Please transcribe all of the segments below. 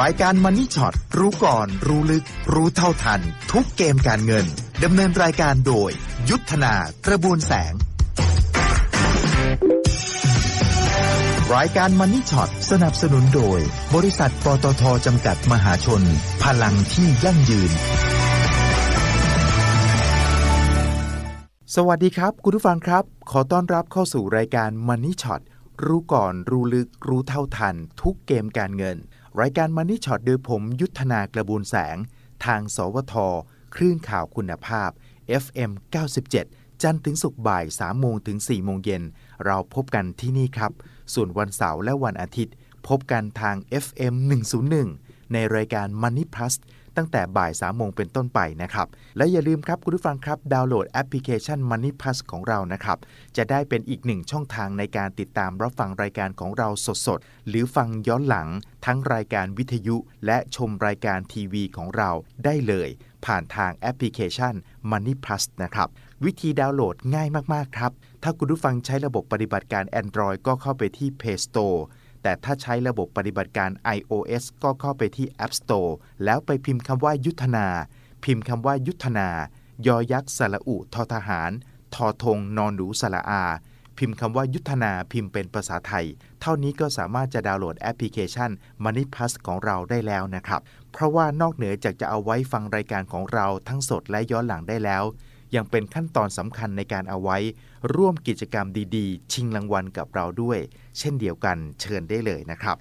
รายการมันนี่ช็อตรู้ก่อน รู้ลึก รู้เท่าทัน ทุกเกมการเงินดำเนินรายการโดย ยุทธนากระบวนแสง รายการมันนี่ช็อตสนับสนุนโดย บริษัทปตทจำกัดมหาชน พลังที่ยั่งยืน สวัสดีครับ คุณผู้ฟังครับ ขอต้อนรับเข้าสู่รายการ Money Shot รู้ก่อน รู้ลึก รู้เท่าทัน ทุกเกมการเงิน รายการมันนี่ช็อตโดยผมยุทธนากระบูนแสง ทาง สวท คลื่นข่าวคุณภาพ FM 97 จันทร์ถึงศุกร์บ่าย3โมงถึง4โมงเย็น เราพบกันที่นี่ครับ ส่วนวันเสาร์และวันอาทิตย์ พบกันทาง FM 101 ในรายการ Money Plus ตั้งแต่บ่าย3โมงเป็นต้นไปนะครับ และอย่าลืมครับคุณผู้ฟังครับ ดาวน์โหลดแอปพลิเคชัน Money Plus ของเรานะครับ จะได้เป็นอีกหนึ่งช่องทางในการติดตามรับฟังรายการของเราสดๆ หรือฟังย้อนหลัง ทั้งรายการวิทยุ และชมรายการทีวีของเราได้เลย ผ่านทางแอปพลิเคชัน Money Plus นะครับวิธีดาวน์โหลดง่ายมาก ๆ ครับ ถ้าคุณผู้ฟังใช้ระบบปฏิบัติการ Android ก็เข้าไปที่ Play Store แต่ถ้าใช้ระบบปฏิบัติการ iOS ก็เข้าไปที่ App Store แล้วไปพิมพ์คำว่ายุทธนา พิมพ์คำว่ายุทธนา ยอยักษ์สระอุทอทหาร ทอทงนอนหนูสระอา พิมพ์คำว่ายุทธนาพิมพ์เป็นภาษาไทย เท่านี้ก็สามารถจะดาวน์โหลดแอปพลิเคชัน Money Plus ของเราได้แล้วนะครับ เพราะว่านอกเหนือจากจะเอาไว้ฟังรายการของเราทั้งสดและย้อนหลังได้แล้วยังเป็นขั้นตอนสำคัญในการเอาไว้ ร่วมกิจกรรมดีๆ ชิงรางวัลกับเราด้วย เช่นเดียวกันเชิญได้เลยนะครับ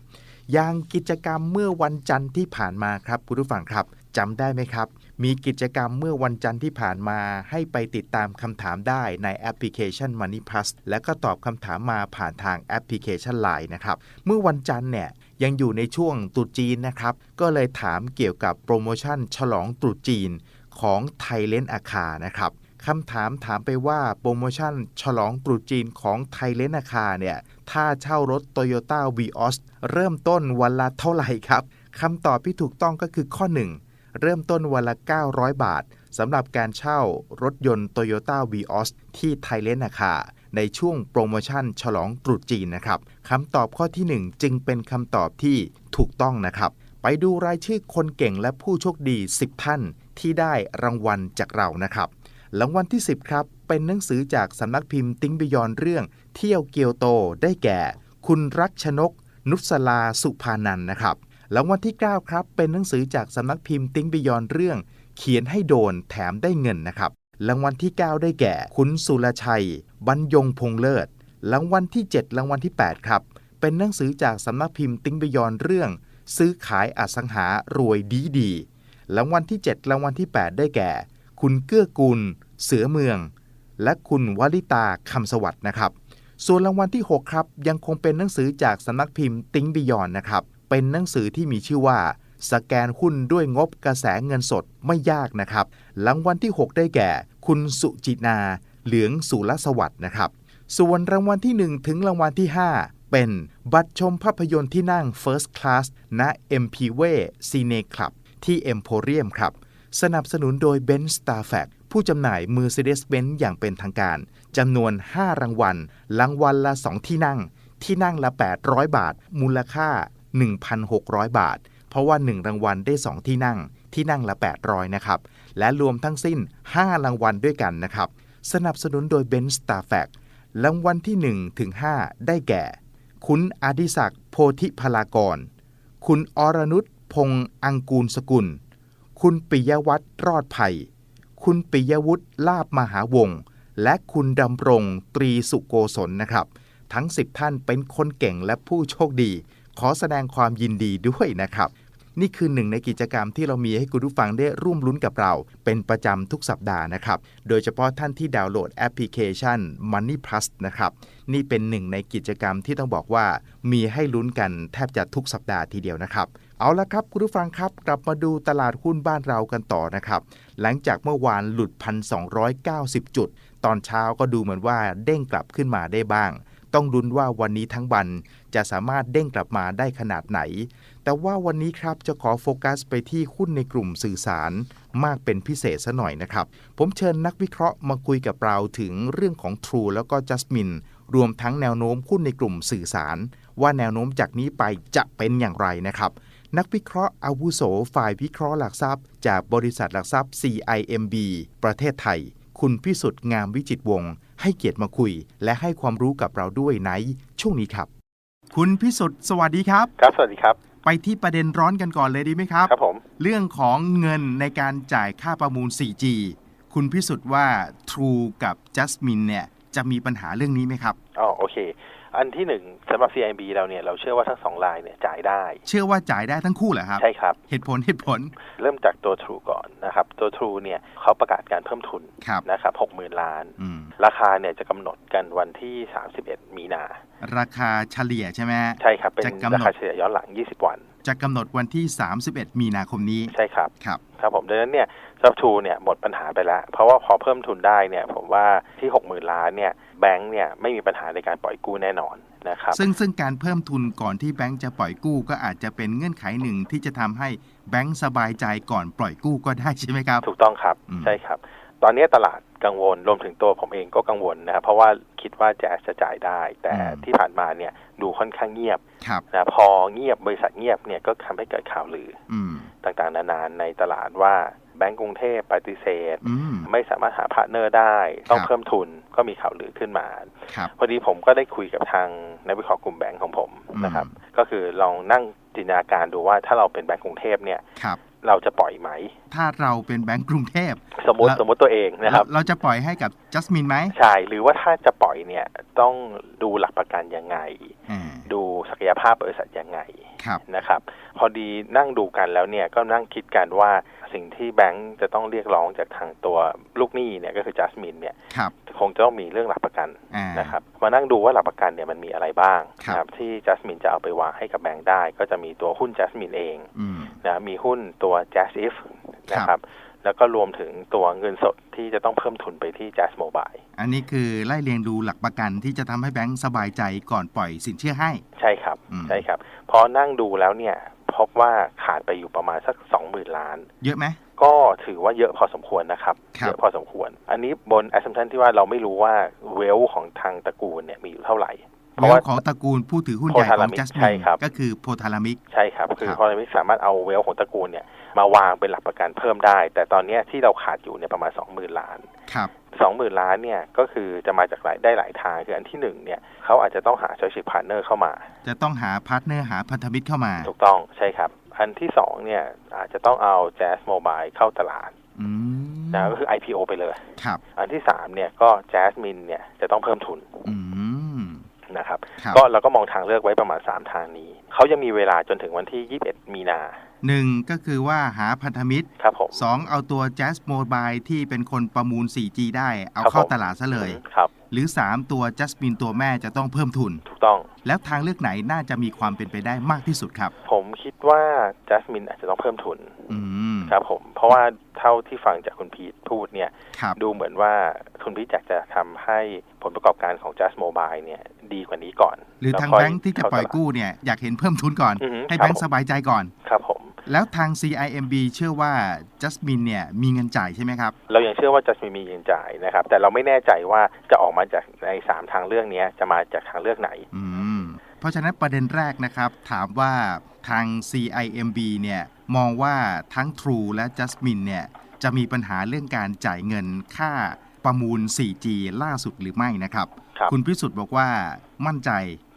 อย่างกิจกรรมเมื่อวันจันทร์ที่ผ่านมาครับคุณผู้ฟังครับจำได้ไหมครับ มีกิจกรรมเมื่อวันจันทร์ที่ผ่านมา ให้ไปติดตามคำถามได้ในแอปพลิเคชัน Money Plus และก็ตอบคำถามมาผ่านทางแอปพลิเคชัน Line นะครับ เมื่อวันจันทร์เนี่ยยังอยู่ในช่วงตรุษจีนนะครับ ก็เลยถามเกี่ยวกับโปรโมชั่นฉลองตรุษจีนของไทยเลนอาคานะครับ คำถามถามไปว่าโปรโมชั่นฉลองตรุษจีนของไทยเลนอาคาเนี่ย ถ้าเช่ารถ Toyota v ีออสเริ่มต้นวันละเท่าไหร่ครับคำตอบที่ถูกต้องก็คือข้อ 1 เริ่มต้นวันละ 900 บาทสำหรับการเช่ารถยนต์ Toyota v ีออสที่ไทยเลนอาคาในช่วงโปรโมชั่นฉลองตรุษจีนนะครับคำตอบข้อที่ 1 จึงเป็นคำตอบที่ถูกต้องนะครับ ไปดูรายชื่อคนเก่งและผู้โชคดี 10 ท่านที่ได้รางวัลจากเรานะครับ รางวัลที่ 10 ครับ เป็นหนังสือจากสำนักพิมพ์ติ้งบิยอนเรื่อง เที่ยวเกียวโตได้แก่ คุณรักชนก นุสลาสุภานันนะครับรางวัลที่ 9 ครับ เป็นหนังสือจากสำนักพิมพ์ติ้งบิยอนเรื่อง เขียนให้โดนแถมได้เงินนะครับรางวัลที่ 9 ได้แก่ คุณสุรชัย บรรยงพงเลิศรางวัลที่ 7 รางวัลที่ 8 ครับ เป็นหนังสือจากสำนักพิมพ์ติ้งบิยอนเรื่อง ซื้อขายอสังหารวยดีดีรางวัลที่ 7 รางวัลที่ 8 ได้แก่ คุณเกื้อกูล เสือเมือง และคุณวลิตาคำสวัสด์นะครับ ส่วนรางวัลที่ 6 ครับ ยังคงเป็นหนังสือจากสำนักพิมพ์ติ้งบิยอนนะครับ เป็นหนังสือที่มีชื่อว่า สแกนหุ้นด้วยงบกระแสเงินสดไม่ยากนะครับ รางวัลที่ 6 ได้แก่ คุณสุจินา เหลืองสุรสวัสด์นะครับ ส่วนรางวัลที่ 1 ถึงรางวัลที่ 5เป็นบัตรชมภาพยนตร์ที่นั่ง First Class ณ m p w Cine Club ที่ Emporium ครับ สนับสนุนโดย Ben s t a r f a c ผู้จำหน่าย Mercedes-Benz อย่างเป็นทางการจำนวน 5 รางวัล รางวัลละ 2 ที่นั่ง ที่นั่งละ 800 บาท มูลค่า 1,600 บาท เพราะว่า 1 รางวัลได้ 2 ที่นั่ง ที่นั่งละ 800 นะครับ และรวมทั้งสิ้น 5 รางวัลด้วยกันนะครับ สนับสนุนโดย Ben s t a r f a c รางวัลที่1ถึง5ได้แก่ คุณอดิศักดิ์โพธิพลากร คุณอรนุชพงษ์อังกูลสกุล คุณปิยวัฒน์รอดภัย คุณปิยวุฒิลาบมหาวงศ์และคุณดำรงตรีสุโกศลนะครับ ทั้ง 10 ท่านเป็นคนเก่งและผู้โชคดี ขอแสดงความยินดีด้วยนะครับ นี่คือหนึ่งในกิจกรรมที่เรามีให้คุณผู้ฟังได้ร่วมลุ้นกับเรา เป็นประจำทุกสัปดาห์นะครับ โดยเฉพาะท่านที่ดาวน์โหลดแอปพลิเคชัน Money Plus นะครับ นี่เป็นหนึ่งในกิจกรรมที่ต้องบอกว่า มีให้ลุ้นกันแทบจะทุกสัปดาห์ทีเดียวนะครับ เอาละครับคุณผู้ฟังครับกลับมาดูตลาดหุ้นบ้านเรากันต่อนะครับ หลังจากเมื่อวานหลุด 1,290 จุด ตอนเช้าก็ดูเหมือนว่าเด้งกลับขึ้นมาได้บ้าง ต้องลุ้นว่าวันนี้ทั้งวันจะสามารถเด้งกลับมาได้ขนาดไหน แต่ว่าวันนี้ครับจะขอโฟกัสไปที่หุ้นในกลุ่มสื่อสารมากเป็นพิเศษซะหน่อยนะครับ ผมเชิญนักวิเคราะห์มาคุยกับเราถึงเรื่องของ True แล้วก็ Jasmine รวมทั้งแนวโน้มหุ้นในกลุ่มสื่อสาร ว่าแนวโน้มจากนี้ไปจะเป็นอย่างไรนะครับ นักวิเคราะห์อาวุโสฝ่ายวิเคราะห์หลักทรัพย์ จากบริษัทหลักทรัพย์ CIMB ประเทศไทย คุณพิสุทธิ์งามวิจิตรวงศ์ให้เกียรติมาคุย และให้ความรู้กับเราด้วยในช่วงนี้ครับ คุณพิสุทธิ์สวัสดีครับ ครับสวัสดีครับ ไปที่ประเด็นร้อนกันก่อนเลยดีไหมครับ ครับผม เรื่องของเงินในการจ่ายค่าประมูล 4G คุณพิสุทธิ์ว่า True กับ Jasmine เนี่ยจะมีปัญหาเรื่องนี้ไหมครับ อ๋อโอเค อันที่หนึ่งสำหรับ CIB เราเนี่ยเราเชื่อว่าทั้งสองรายเนี่ยจ่ายได้ เชื่อว่าจ่ายได้ทั้งคู่เหรอครับ ใช่ครับ เหตุผลเหตุผล เริ่มจากตัว True ก่อนนะครับ ตัว True เนี่ยเขาประกาศการเพิ่มทุนครับนะครับหกหมื่นล้านอืมราคาเนี่ยจะกำหนดกันวันที่ 31 มีนา ราคาเฉลี่ยใช่ไหมฮะใช่ครับ เป็นจะกำหนดราคาเฉลี่ยย้อนหลัง 20 วัน จะกำหนดวันที่ 31 มีนาคมนี้ใช่ครับครับครับผมดังนั้นเนี่ยสำหรับ True เนี่ยหมดปัญหาไปแล้ว เพราะว่าพอเพิ่มทุนได้เนี่ยผมว่าที่ 60,000 ล้านเนี่ยแบงก์เนี่ยไม่มีปัญหาในการปล่อยกู้แน่นอนนะครับซึ่งซึ่งการเพิ่มทุนก่อนที่แบงก์จะปล่อยกู้ก็อาจจะเป็นเงื่อนไขหนึ่งที่จะทำให้แบงก์สบายใจก่อนปล่อยกู้ก็ได้ใช่ไหมครับ ถูกต้องครับอืมใช่ครับ ตอนนี้ตลาด กังวลรวมถึงตัวผมเองก็กังวลนะครับเพราะว่าคิดว่าแจ๊สจะจ่ายได้ แต่ที่ผ่านมาเนี่ยดูค่อนข้างเงียบครับนะพอเงียบบริษัทเงียบเนี่ยก็ทำให้เกิดข่าวลืออืมต่างๆ นานาในตลาดว่าแบงก์กรุงเทพปฏิเสธอืมไม่สามารถหาพาร์ทเนอร์ได้ ต้องครับเพิ่มทุนก็มีข่าวลือขึ้นมาครับพอดีผมก็ได้คุยกับทางนักวิเคราะห์กลุ่มแบงก์ของผมนะครับ ก็คือลองนั่งจินตนาการดูว่าถ้าเราเป็นแบงก์กรุงเทพเนี่ยครับ เราจะปล่อยไหม ถ้าเราเป็นแบงก์กรุงเทพสมมติแล้วสมมติตัวเองนะครับ เราจะปล่อยให้กับจัสมินไหมใช่ หรือว่าถ้าจะปล่อยเนี่ยต้องดูหลักประกันยังไงอ่าดูศักยภาพบริษัทยังไงครับนะครับ พอดีนั่งดูกันแล้วเนี่ยก็นั่งคิดกันว่าสิ่งที่แบงก์จะต้องเรียกร้องจากทางตัวลูกหนี้เนี่ยก็คือจัสมินเนี่ยครับคงจะต้องมีเรื่องหลักประกันอ่านะครับมานั่งดูว่าหลักประกันเนี่ยมันมีอะไรบ้างครับนะครับที่จัสมินจะเอาไปวางให้กับแบงก์ได้ ก็จะมีตัวหุ้นจัสมินเองอืม นะมีหุ้นตัว Jazz If นะคครัรับบแล้วก็รวมถึงตัวเงินสดที่จะต้องเพิ่มทุนไปที่ Jazz Mobile อันนี้คือไล่เรียงดูหลักประกันที่จะทำให้แบงก์สบายใจก่อนปล่อยสินเชื่อให้ ใช่ครับอืมใช่ครับ พอนั่งดูแล้วเนี่ยพบว่าขาดไปอยู่ประมาณสักสองหมื่นล้าน เยอะไหมก็ถือว่าเยอะพอสมควรนะครับครับเยอะพอสมควร อันนี้บน assumption ที่ว่าเราไม่รู้ว่าเวลของทางตระกูลเนี่ยมีอยู่เท่าไหร่ เพเวราะลว่าของตระกูลผู้ถือหุ้นใหญ่ของ Photalamic จัสมิใช่นครับก็คือโพธารามิกใช่ครับ คือครับพอเราไม่สามารถเอาเวลของตระกูลเนี่ยมาวางเป็นหลักประกันเพิ่มได้ แต่ตอนเนี้ยที่เราขาดอยู่เนี่ยประมาณสองหมื่นล้านครับสองหมื่นล้านเนี่ยก็คือจะมาจากหลายได้หลายทางคืออันที่หนึ่งเนี่ยเขาอาจจะต้องหา strategic partner เข้ามา จะต้องหาพาร์ทเนอร์หาพันธมิตรเข้ามา ถูกต้องใช่ครับ อันที่สองเนี่ยอาจจะต้องเอา Jazz Mobile เข้าตลาดอืมนะก็คือ IPO ไปเลย ครับ อันที่สามเนี่ยก็ Jasmine เนี่ยจะต้องเพิ่มทุน อืม นะครับครับ ก็เราก็มองทางเลือกไว้ประมาณ 3 ทางนี้ เขายังมีเวลาจนถึงวันที่ 21 มีนาหนึ่งก็คือว่าหาพันธมิตรครับผมสองเอาตัว Jazz Mobile ที่เป็นคนประมูล 4G ได้ เอาครับเข้าผมตลาดซะเลยครับหรือ 3 ตัว Jasmine ตัวแม่จะต้องเพิ่มทุน ถูกต้อง แล้วทางเลือกไหนน่าจะมีความเป็นไปได้มากที่สุดครับ ผมคิดว่า Jasmine อาจจะต้องเพิ่มทุน อืม ครับผมเพราะว่าเท่าที่ฟังจากคุณพีทพูดเนี่ยครับดูเหมือนว่าคุณพีทอยากจะทำให้ผลประกอบการของ Just Mobile เนี่ยดีกว่านี้ก่อน หรือล้วทางค่แบงค์ที่จะปล่อยเข้าตลาดกู้เนี่ยอยากเห็นเพิ่มทุนก่อนอือฮึให้ครับแบงค์สบายใจก่อนครับผมแล้วทาง CIMB เชื่อว่า Jasmine เนี่ยมีเงินจ่ายใช่ไหมครับ เรายังเชื่อว่า Jasmine มีเงินจ่ายนะครับ แต่เราไม่แน่ใจว่าจะออกมาจากใน 3 ทางเลือกเนี้ยจะมาจากทางเลือกไหนอืม เพราะฉะนั้นประเด็นแรกนะครับ ถามว่าทาง CIMB เนี่ยมองว่าทั้ง True และ Jasmine เนี่ยจะมีปัญหาเรื่องการจ่ายเงินค่าประมูล 4G ล่าสุดหรือไม่นะครับครับคุณพิสุทธิ์บอกว่ามั่นใจ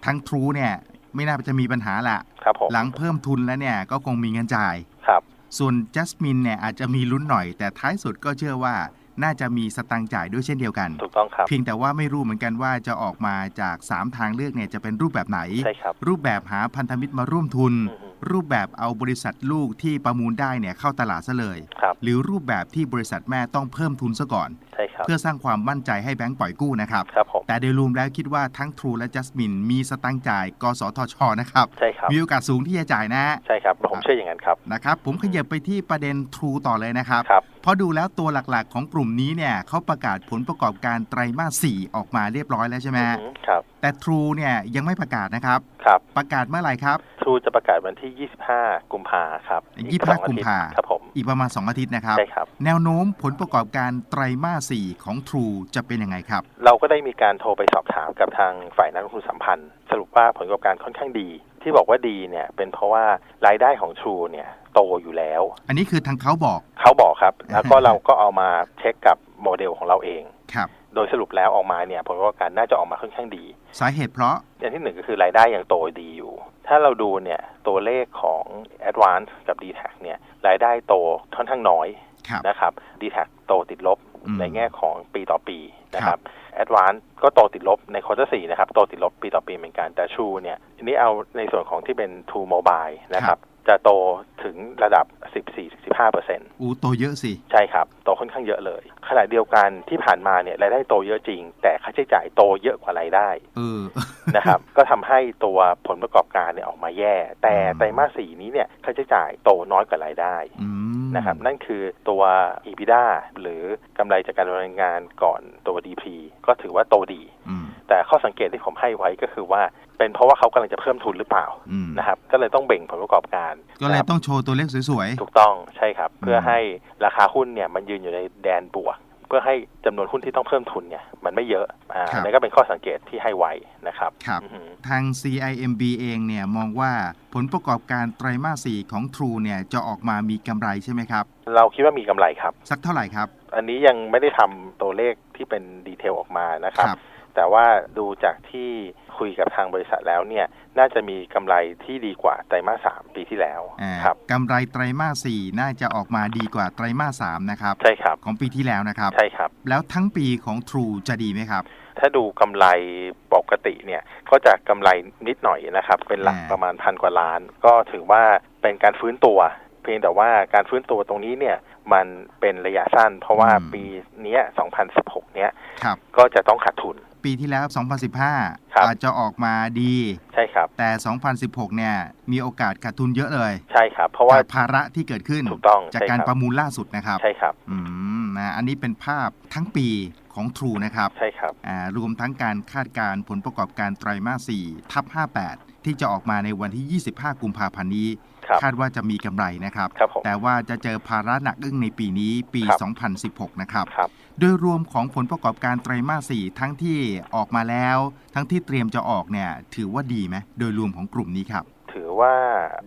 ทั้ง True เนี่ยไม่น่าจะมีปัญหาละครับผมหลังเพิ่มทุนแล้วเนี่ยก็คงมีเงินจ่ายครับส่วน Jasmine เนี่ยอาจจะมีลุ้นหน่อย แต่ท้ายสุดก็เชื่อว่า น่าจะมีสตังค์จ่ายด้วยเช่นเดียวกัน ถูกต้องครับ เพียงแต่ว่าไม่รู้เหมือนกันว่าจะออกมาจาก 3 ทางเลือกเนี่ยจะเป็นรูปแบบไหน ใช่ครับรูปแบบหาพันธมิตรมาร่วมทุน อือฮึรูปแบบเอาบริษัทลูกที่ประมูลได้เนี่ยเข้าตลาดซะเลย ครับ หรือรูปแบบที่บริษัทแม่ต้องเพิ่มทุนซะก่อนใช่ครับเพื่อสร้างความมั่นใจให้แบงก์ปล่อยกู้นะครับ ครับผมแต่โดยรวมแล้วคิดว่าทั้ง True และ Jasmine มีสตังค์จ่ายกสทชนะครับใช่ครับมีโอกาสสูงที่จะจ่ายนะใช่ครับผมเชื่ออย่างนั้นครับนะครับผมขยับไปที่ประเด็น True ต่อเลยนะครับครับเพราะดูแล้วตัวหลักๆ ของกลุ่มนี้เนี่ยเขาประกาศผลประกอบการไตรมาส 4 ออกมาเรียบร้อยแล้วใช่ไหมอือฮึครับแต่ True เนี่ยยังไม่ประกาศนะครับครับประกาศเมื่อไหร่ครับทรูจะประกาศวันที่ 25 กุมภาครับยี่สิบห้าสองอทิตย์กุมภาครับผมอีกประมาณ 2 อาทิตย์นะครับใช่ครับแนวโน้มผลประกอบการไตรมาส4 ของ True จะเป็นยังไงครับ เราก็ได้มีการโทรไปสอบถามกับทางฝ่ายนักลงทุนสัมพันธ์ สรุปว่าผลประกอบการค่อนข้างดี ที่บอกว่าดีเนี่ยเป็นเพราะว่ารายได้ของ True เนี่ยโตอยู่แล้ว อันนี้คือทางเขาบอกเขาบอกครับ แล้วก็เราก็เอามาเช็คกับโมเดลของเราเองครับโดยสรุปแล้วออกมาเนี่ยผลประกอบการน่าจะออกมาค่อนข้างดี สาเหตุเพราะอย่างที่หนึ่งก็คือรายได้ยังโตดีอยู่ ถ้าเราดูเนี่ยตัวเลขของ Advance กับ d t แทเนี่ยรายได้โตค่อนข้างน้อยครับนะครับ d t แทโตติดลบอืม ในแง่ของปีต่อปีนะคครัรับบ Advance ก็โตติดลบในควอเตอร์สี่นะครับโตติดลบปีต่อปีเหมือนกัน แต่ True เนี่ยทีนี้เอาในส่วนของที่เป็น True Mobile นะครับจะโตถึงระดับ 14-15เปอร์เซ็นต์อูโตเยอะสิ ใช่ครับ โตค่อนข้างเยอะเลย ขณะเดียวกันที่ผ่านมาเนี่ยรายได้โตเยอะจริง แต่ค่าใช้จ่ายโตเยอะกว่ารายได้เออนะครับ ก็ทำให้ตัวผลประกอบการเนี่ยออกมาแย่ แต่อืมไตรมาสสี่นี้เนี่ยค่าใช้จ่ายโตน้อยกว่ารายได้อืม นะครับนั่นคือตัว EBITDA หรือกำไรจากการดำเนินงานก่อนตัว DP ก็ถือว่าโตดีอืมแต่ข้อสังเกตที่ผมให้ไว้ก็คือว่า เป็นเพราะว่าเขากำลังจะเพิ่มทุนหรือเปล่าอืมนะครับก็เลยต้องเบ่งผลประกอบการ ก็เลยนะครับต้องโชว์ตัวเลขสวยถูกต้องใช่ครับ เพื่ออมให้ราคาหุ้นเนี่ยมันยืนอยู่ในแดนบวก เพื่อให้จำนวนหุ้นที่ต้องเพิ่มทุนเนี่ยมันไม่เยอะอ่าครับนั่นก็เป็นข้อสังเกตที่ให้ไว้นะครับๆครับอือหือทาง CIMB เองเนี่ยมองว่าผลประกอบการไตรมาส4ของ True เนี่ยจะออกมามีกำไรใช่ไหมครับ เราคิดว่ามีกำไรครับ สักเท่าไหร่ครับ อันนี้ยังไม่ได้ทำตัวเลขที่เป็นดีเทลออกมานะครับครับ แต่ว่าดูจากที่คุยกับทางบริษัทแล้วเนี่ยน่าจะมีกำไรที่ดีกว่าไตรมาสสามปีที่แล้วอ่าครับกำไรไตรมาส4น่าจะออกมาดีกว่าไตรมาส3นะครับใช่ครับของปีที่แล้วนะครับใช่ครับ แล้วทั้งปีของ True จะดีไหมครับถ้าดูกำไรปกติเนี่ยก็จะกำไรนิดหน่อยนะครับ เป็นหลักอ่าประมาณพันกว่าล้าน ก็ถือว่าเป็นการฟื้นตัว เพียงแต่ว่าการฟื้นตัวตรงนี้เนี่ยมันเป็นระยะสั้น เพราะว่าปีเนี้ย2016 เนี้ยครับก็จะต้องขาดทุน ปีที่แล้ว 2015 ครับ อาจจะออกมาดี ใช่ครับ แต่ 2016 เนี่ย มีโอกาสขาดทุนเยอะเลยใช่ครับ เพราะว่า จากภาระที่เกิดขึ้น ถูกต้องจากใช่การครับประมูลล่าสุดนะครับ ใช่ครับ อืมนะอันนี้เป็นภาพทั้งปีของ True นะครับใช่ครับ อ่ารวมทั้งการคาดการณ์ผลประกอบการไตรมาส4ทับ 58 ที่จะออกมาในวันที่ 25 กุมภาพันธ์นี้ ครับคาดว่าจะมีกำไรนะครับครับผมแต่ว่าจะเจอภาระหนักอึ้งในปีนี้ปีครับ2016 นะครับครับโดยรวมของผลประกอบการไตรมาส 4 ทั้งที่ออกมาแล้ว ทั้งที่เตรียมจะออกเนี่ยถือว่าดีไหมโดยรวมของกลุ่มนี้ครับถือว่า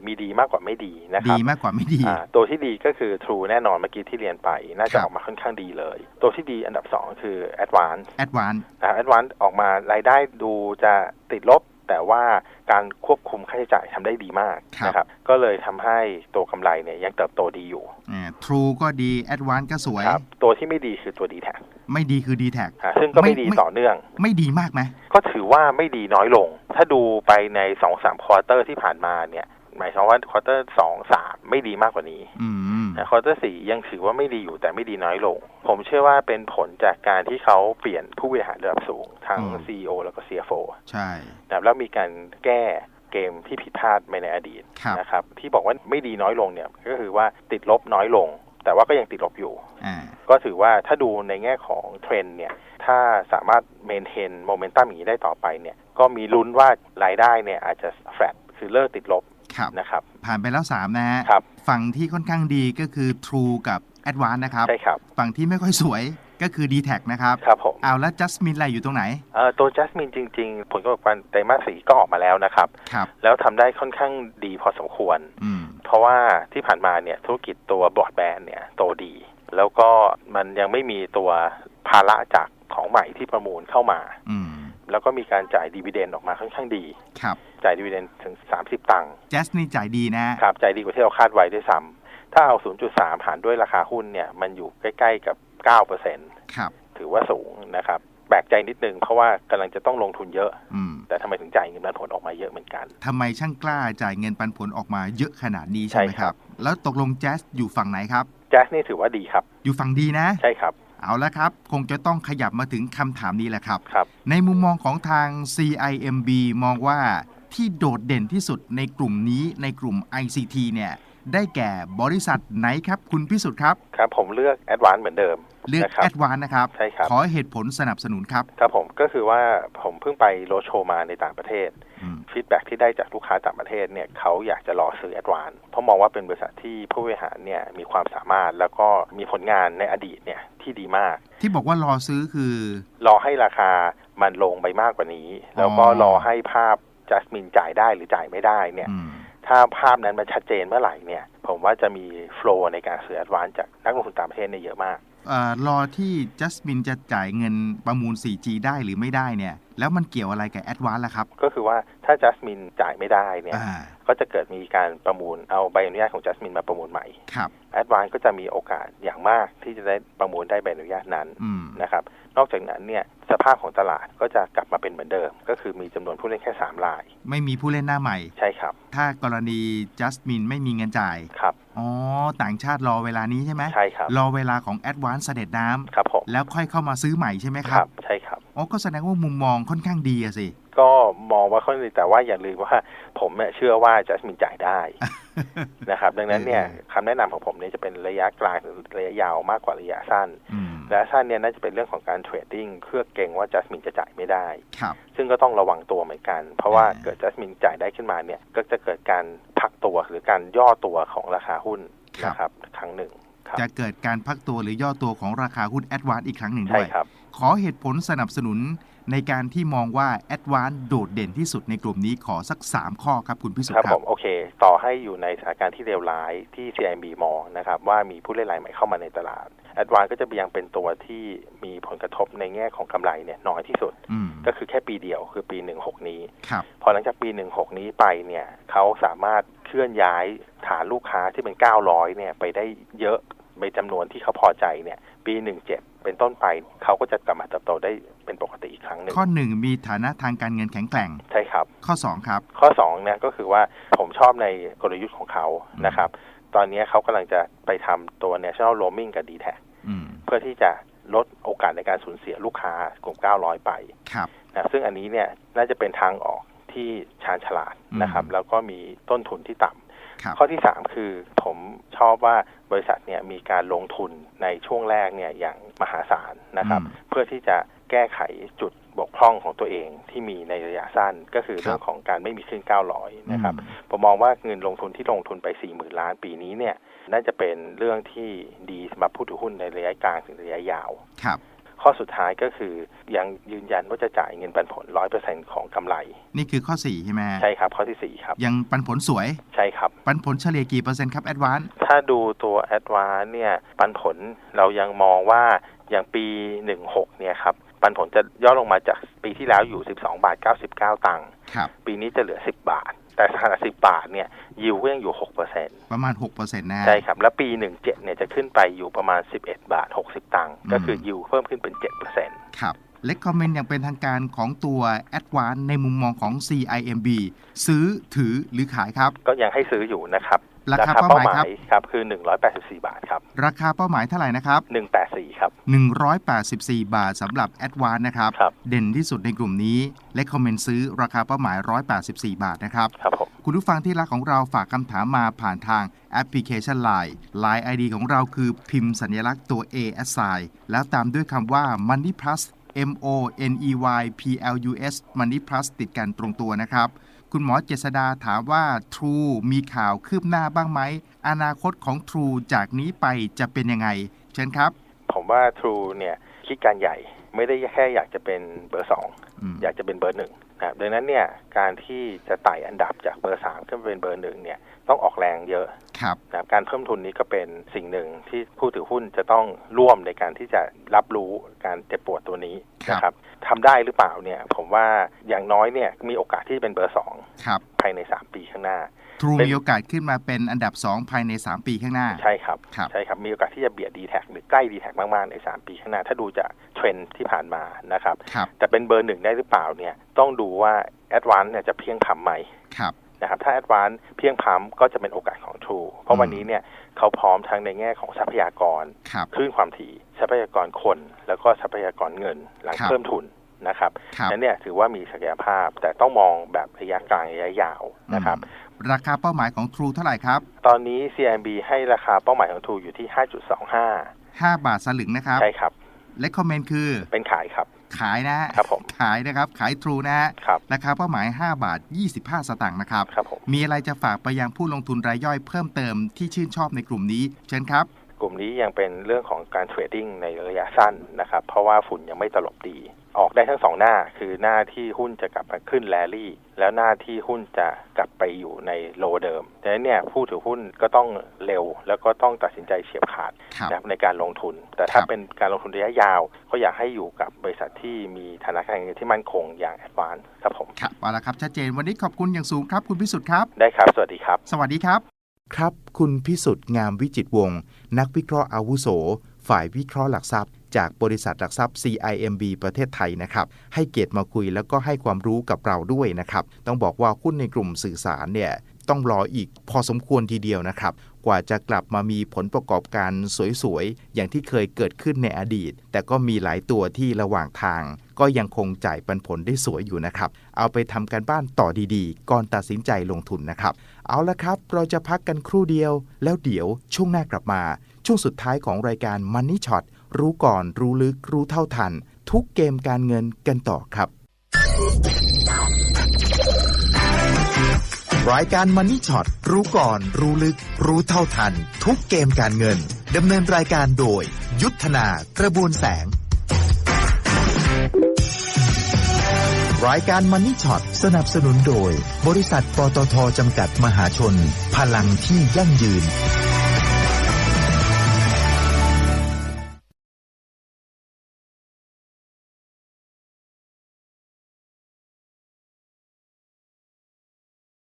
มีดีมากกว่าไม่ดีนะคดีรับมากกว่าไม่ดีอ่าตัวที่ดีก็คือ True แน่นอนเมื่อกี้ที่เรียนไป น่าจะครับออกมาค่อนข้างดีเลย ตัวที่ดีอันดับ 2 คือ Advance Advance นะครับ Advance ออกมารายได้ดูจะติดลบ แต่ว่าการควบคุมค่าใช้จ่ายทำได้ดีมากครับนะครับก็เลยทำให้ตัวกำไรเนี่ยยังเติบโตดีอยู่อ่า True ก็ดี Advance ก็สวยครับตัวที่ไม่ดีคือตัว d t แทไม่ดีคือ d t แทอ่าซึ่งก็ไม่ไม่ดีไม่ต่อเนื่อง ไม่ดีมากไหมก็ถือว่าไม่ดีน้อยลง ถ้าดูไปในสองสามควอเตอร์ที่ผ่านมาเนี่ยหมายความว่าควอเตอร์สองสามไม่ดีมากกว่านี้ อืม ควอเตอร์สี่ยังถือว่าไม่ดีอยู่แต่ไม่ดีน้อยลง ผมเชื่อว่าเป็นผลจากการที่เขาเปลี่ยนผู้บริหารระดับสูง ทั้งอืม CEO แล้วก็ CFO ใช่นะครับแล้วมีการแก้เกมที่ผิดพลาดไปในอดีตครับนะครับ ที่บอกว่าไม่ดีน้อยลงเนี่ยก็คือว่าติดลบน้อยลง แต่ว่าก็ยังติดลบอยู่อ่าก็ถือว่าถ้าดูในแง่ของเทรนด์เนี่ย ถ้าสามารถเมนเทนโมเมนตัมอย่างนี้ได้ต่อไปเนี่ย ก็มีลุ้นว่ารายได้เนี่ยอาจจะแฟลตคือเลิกติดลบครับ นะครับ ผ่านไปแล้ว 3 นะฮะครับฝั่งที่ค่อนข้างดีก็คือ True กับ Advance นะครับ ใช่ครับ ฝั่งที่ไม่ค่อยสวยก็คือ d t แทนะครับ ครับผมเอาแล้ว Jasmine อะไรอยู่ตรงไหน เอ่อ ตัวจัสมินจริง ๆ ผลประกอบการไตรมาสสี่ก็ออกมาแล้วนะครับ ครับ แล้วทำได้ค่อนข้างดีพอสมควรอืมเพราะว่าที่ผ่านมาเนี่ยธุรกิจตัวบรอดแบนด์เนี่ยโตดี แล้วก็มันยังไม่มีตัวภาระจากของใหม่ที่ประมูลเข้ามา อืม แล้วก็มีการจ่ายดีเวเดนออกมาค่อนข้างดี ครับ จ่ายดีเวเดนถึง 30 ตังค์ Jazz นี่จ่ายดีนะครับ จ่ายดีกว่าที่เราคาดไว้ด้วยซ้ำถ้าเอา 0.3 หารด้วยราคาหุ้นเนี่ยมันอยู่ใกล้ ๆ กับ 9%ครับ ถือว่าสูงนะครับแปลกใจนิดนึงเพราะว่ากำลังจะต้องลงทุนเยอะอืมแต่ทำไมถึงจ่ายเงินปันผลออกมาเยอะเหมือนกันทำไมช่างกล้าจ่ายเงินปันผลออกมาเยอะขนาดนี้ใช่ใช่ไหมคครัรับบแล้วตกลง Jazz อยู่ฝั่งไหนครับ แจ๊สนี่ถือว่าดีครับ อยู่ฝั่งดีนะ ใช่ครับ เอาละครับ คงจะต้องขยับมาถึงคำถามนี้แหละครับครับในมุมมองของทาง CIMB มองว่าที่โดดเด่นที่สุดในกลุ่มนี้ในกลุ่ม ICT เนี่ย ได้แก่บริษัทไหนครับ คุณพิสุทธิ์ครับ ครับผมเลือกแอดวานซ์เหมือนเดิม เลือกนะครับแอดวานนะครับใช่ครับ ขอเหตุผลสนับสนุนครับ ครับผมก็คือว่าผมเพิ่งไปโรดโชว์มาในต่างประเทศอืมฟีดแบ็ที่ได้จากลูกค้าต่างประเทศเนี่ยเขาอยากจะรอซื้อแอดวานเพราะมองว่าเป็นบริษัทที่ผู้บริหารเนี่ยมีความสามารถแล้วก็มีผลงานในอดีตเนี่ย ที่ดีมาก ที่บอกว่ารอซื้อคือ รอให้ราคามันลงไปมากกว่านี้ แล้วก็อ๋อรอให้ภาพจัสมินจ่ายได้หรือจ่ายไม่ได้เนี่ยอืมถ้าภาพนั้นมันชัดเจนเมื่อไหร่เนี่ย ผมว่าจะมีโฟลในการซื้อแอดวานจากนักลงทุนต่างประเทศเนี่ยเยอะมากเอ่อ รอที่จัสมินจะจ่ายเงินประมูล 4G ได้หรือไม่ได้เนี่ย แล้วมันเกี่ยวอะไรกับแอดวานล่ะครับ ก็คือว่าถ้าจัสมินจ่ายไม่ได้เนี่ยอ่าก็จะเกิดมีการประมูลเอาใบอนุญาตของจัสมินมาประมูลใหม่ครับแอดวานก็จะมีโอกาสอย่างมากที่จะได้ประมูลได้ใบอนุญาตนั้นอืมนะครับ นอกจากนั้นเนี่ยสภาพของตลาดก็จะกลับมาเป็นเหมือนเดิม ก็คือมีจำนวนผู้เล่นแค่สามราย ไม่มีผู้เล่นหน้าใหม่ ใช่ครับ ถ้ากรณีจัสมินไม่มีเงินจ่ายครับ อ๋อ ต่างชาติรอเวลานี้ใช่ไหมใช่ครับ รอเวลาของแอดวานเสด็จน้ครับผมำแล้วค่อยเข้ามาซื้อใหม่ใช่ไหมคครัรับบ ใช่ครับ อ๋อก็แสดงว่ามุมมองค่อนข้างดีอะสิ ก็มองว่าค่อนข้างดีแต่ว่าอย่าลืมว่าผมเนี่ยเชื่อว่าจัสมินจ่ายได้นะครับ ดังนั้นเนี่ยเออคำแนะนำของผมเนี่ยจะเป็นระยะกลางหรือระยะยาวมากกว่าระยะสั้นอืมระยะสั้นเนี่ยน่าจะเป็นเรื่องของการเทรดดิ้งเพื่อเก่งว่าจัสมินจะจ่ายไม่ได้ครับซึ่งก็ต้องระวังตัวเหมือนกัน เพราะว่าอ่าเกิดจัสมินจ่ายได้ขึ้นมาเนี่ย ก็จะเกิดการพักตัวหรือการย่อตัวของราคาหุ้นนะครับ ครั้งหนึ่งครับจะเกิดการพักตัวหรือย่อตัวของราคาหุ้นแอดวานอีกครั้งหนึ่งใช่ด้วยครับขอเหตุผลสนับสนุน ในการที่มองว่าแอดวานโดดเด่นที่สุดในกลุ่มนี้ขอสัก 3 ข้อครับคุณพิสุทครับธิ์คผรับมโอเค ต่อให้อยู่ในสถานการณ์ที่เลวร้ายที่ CIMB มองนะครับว่ามีผู้เล่นรายใหม่เข้ามาในตลาดแอดวานก็จะยังเป็นตัวที่มีผลกระทบในแง่ของกำไรเนี่ยน้อยที่สุดอืมก็คือแค่ปีเดียวคือปี 16 นี้ครับพอหลังจากปี 16 นี้ไปเนี่ยเขาสามารถเคลื่อนย้ายฐานลูกค้าที่เป็น 900 เนี่ยไปได้เยอะในจำนวนที่เขาพอใจเนี่ยปี 17 เป็นต้นไปเขาก็จะกลับมาเติบโตได้เป็นปกติอีกครั้งหนึ่งข้อ1มีฐานะทางการเงินแข็งแกร่งใช่ครับ ข้อ2ครับ ข้อ2เนี่ยก็คือว่าผมชอบในกลยุทธ์ของเขานะครับ ตอนนี้เขากำลังจะไปทำตัว national roaming กับ d t แทอืมเพื่อที่จะลดโอกาสในการสูญเสียลูกค้ากลุ่ม 900 ไปครับนะซึ่งอันนี้เนี่ยน่าจะเป็นทางออกที่ชาญฉลาดนะครับอืมแล้วก็มีต้นทุนที่ต่ำครับข้อที่สามคือผมชอบว่าบริษัทเนี่ยมีการลงทุนในช่วงแรกเนี่ยอย่าง มหาศาลนะครับอืมเพื่อที่จะแก้ไขจุดบกพร่องของตัวเองที่มีในระยะสั้นก็คือครับเรื่องของการไม่มีขึ้น 900 นะครับอืมผมมองว่าเงินลงทุนที่ลงทุนไป 40,000 ล้านปีนี้เนี่ย น่าจะเป็นเรื่องที่ดีสำหรับผู้ถือหุ้นในระยะกลางถึงระยะยาวครับ ข้อสุดท้ายก็คือยังยืนยันว่าจะจ่ายเงินปันผล100%ของกำไร นี่คือข้อ4ใช่ไหมใช่ครับ ข้อที่สี่ครับ ยังปันผลสวยใช่ครับ ปันผลเฉลี่ยกี่เปอร์เซ็นต์ครับแอดวานถ้าดูตัวแอดวานเนี่ยปันผลเรายังมองว่าอย่างปี 16เนี่ยครับปันผลจะย่อลงมาจากปีที่แล้วอยู่ 12 บาท 99 ตังค์ครับปีนี้จะเหลือ 10 บาท แต่ขณะ10บาทเนี่ยยิวก็ยังอยู่6%ประมาณ6%นะฮะใช่ครับ แล้วปี17เนี่ยจะขึ้นไปอยู่ประมาณ11บาท60ตังค์อืมก็คือยิวเพิ่มขึ้นเป็น7%ครับเลคคอมเมนต์อย่างเป็นทางการของตัวแอดวานในมุมมองของ CIMB ซื้อถือหรือขายครับ ก็ยังให้ซื้ออยู่นะครับ ราคาเป้าหมายครับครับคือ 184 บาทครับ ราคาเป้าหมายเท่าไหร่นะครับ 184 ครับ 184 บาทสำหรับแอดวานนะครับครับเด่นที่สุดในกลุ่มนี้เลคคอมเมนต์ซื้อราคาเป้าหมาย 184 บาทนะครับครับผมคุณผู้ฟังที่รักของเราฝากคำถามมาผ่านทางแอปพลิเคชัน Line Line ID ของเราคือพิมพ์สัญลักษณ์ตัว A S I แล้วตามด้วยคำว่า Money Plus M O N E Y P L U S Money Plus ติดกันตรงตัวนะครับ คุณหมอเจษดาถามว่า True มีข่าวคืบหน้าบ้างไหม อนาคตของ True จากนี้ไปจะเป็นยังไง เชิญครับ ผมว่า True เนี่ยคิดการใหญ่ไม่ได้แค่อยากจะเป็นเบอร์สองอืมอยากจะเป็นเบอร์หนึ่งนะ ครับดังนั้นเนี่ยการที่จะไต่อันดับจากเบอร์สามขึ้นมาเป็นเบอร์หนึ่งเนี่ยต้องออกแรงเยอะครับนะครับการเพิ่มทุนนี้ก็เป็นสิ่งหนึ่งที่ผู้ถือหุ้นจะต้องร่วมในการที่จะรับรู้การเจ็บปวดตัวนี้ครับนะครับทำได้หรือเปล่าเนี่ยผมว่าอย่างน้อยเนี่ยมีโอกาสที่จะเป็นเบอร์สองครับภายในสามปีข้างหน้า True เป็นมีโอกาสขึ้นมาเป็นอันดับ 2 ภายใน 3 ปีข้างหน้า ใช่ครับครับใช่ครับ มีโอกาสที่จะเบียดดีแท็หรือใกล้ดีแท็มาก ๆ ในสามปีข้างหน้า ถ้าดูจากเทรนด์ที่ผ่านมานะครับครับแต่เป็นเบอร์หนึ่งได้หรือเปล่าเนี่ยต้องดูว่าแอดวานเนี่ยจะเพียงพำไหมครับนะครับถ้าแอดวานเพียงพำก็จะเป็นโอกาสของ True เพราะวันนี้เนี่ยเขาพร้อมทั้งในแง่ของทรัพยากรครับคลื่นความถี่ทรัพยากรคน แล้วก็ทรัพยากรเงิน หลังครับเพิ่มทุน นะครับครับนั้นเนี่ยถือว่ามีศักยภาพแต่ต้องมองแบบระยะกลางระยะยาวนะครับอืมราคาเป้าหมายของ True เท่าไหร่ครับ ตอนนี้ CIMB ให้ราคาเป้าหมายของ True อยู่ที่ 5.25 5 บาทสลึงนะครับ ใช่ครับเลคคอมเมนต์คือ เป็นขายครับ ขายนะฮะครับผมขายนะครับ ขายทรูนะฮะครับราคาเป้าหมาย 5 บาท 25 สตางค์นะครับครับผมมีอะไรจะฝากไปยังผู้ลงทุนรายย่อยเพิ่มเติมที่ชื่นชอบในกลุ่มนี้ เชิญครับกลุ่มนี้ยังเป็นเรื่องของการเทรดดิ้งในระยะสั้นนะครับ เพราะว่าฝุ่นยังไม่ตลบดี ออกได้ทั้งสองหน้า คือหน้าที่หุ้นจะกลับมาขึ้นแรลลี่ แล้วหน้าที่หุ้นจะกลับไปอยู่ในโลเดิมดังนั้นเนี่ยผู้ถือหุ้นก็ต้องเร็ว แล้วก็ต้องตัดสินใจเฉียบขาดครับนะครับในการลงทุน แต่ถ้าครับเป็นการลงทุนระยะยาว ก็อยากให้อยู่กับบริษัทที่มีฐานะการเงินที่มั่นคงอย่างแอดวานครับผมครับเอาละครับชัดเจนวันนี้ขอบคุณอย่างสูงครับ คุณพิสุทธิ์ครับได้ครับ สวัสดีครับ สวัสดีครับครับ คุณพิสุทธิ์งามวิจิตรวงศ์นักวิเคราะห์อาวุโส ฝ่ายวิเคราะห์หลักทรัพย์จากบริษัทหลักทรัพย์ CIMB ประเทศไทยนะครับ ให้เกียรติมาคุยแล้วก็ให้ความรู้กับเราด้วยนะครับ ต้องบอกว่าหุ้นในกลุ่มสื่อสารเนี่ยต้องรออีกพอสมควรทีเดียวนะครับ กว่าจะกลับมามีผลประกอบการสวยๆ อย่างที่เคยเกิดขึ้นในอดีต แต่ก็มีหลายตัวที่ระหว่างทาง ก็ยังคงจ่ายปันผลได้สวยอยู่นะครับ เอาไปทำการบ้านต่อดีๆ ก่อนตัดสินใจลงทุนนะครับ เอาละครับ เราจะพักกันครู่เดียว แล้วเดี๋ยวช่วงหน้ากลับมา ช่วงสุดท้ายของรายการ Money Shot รู้ก่อน รู้ลึก รู้เท่าทัน ทุกเกมการเงินกันต่อครับ รายการ Money Shot รู้ก่อน รู้ลึก รู้เท่าทัน ทุกเกมการเงินดำเนินรายการโดย ยุทธนากระบวนแสง รายการ Money Shot สนับสนุนโดย บริษัทปตทจำกัดมหาชน พลังที่ยั่งยืน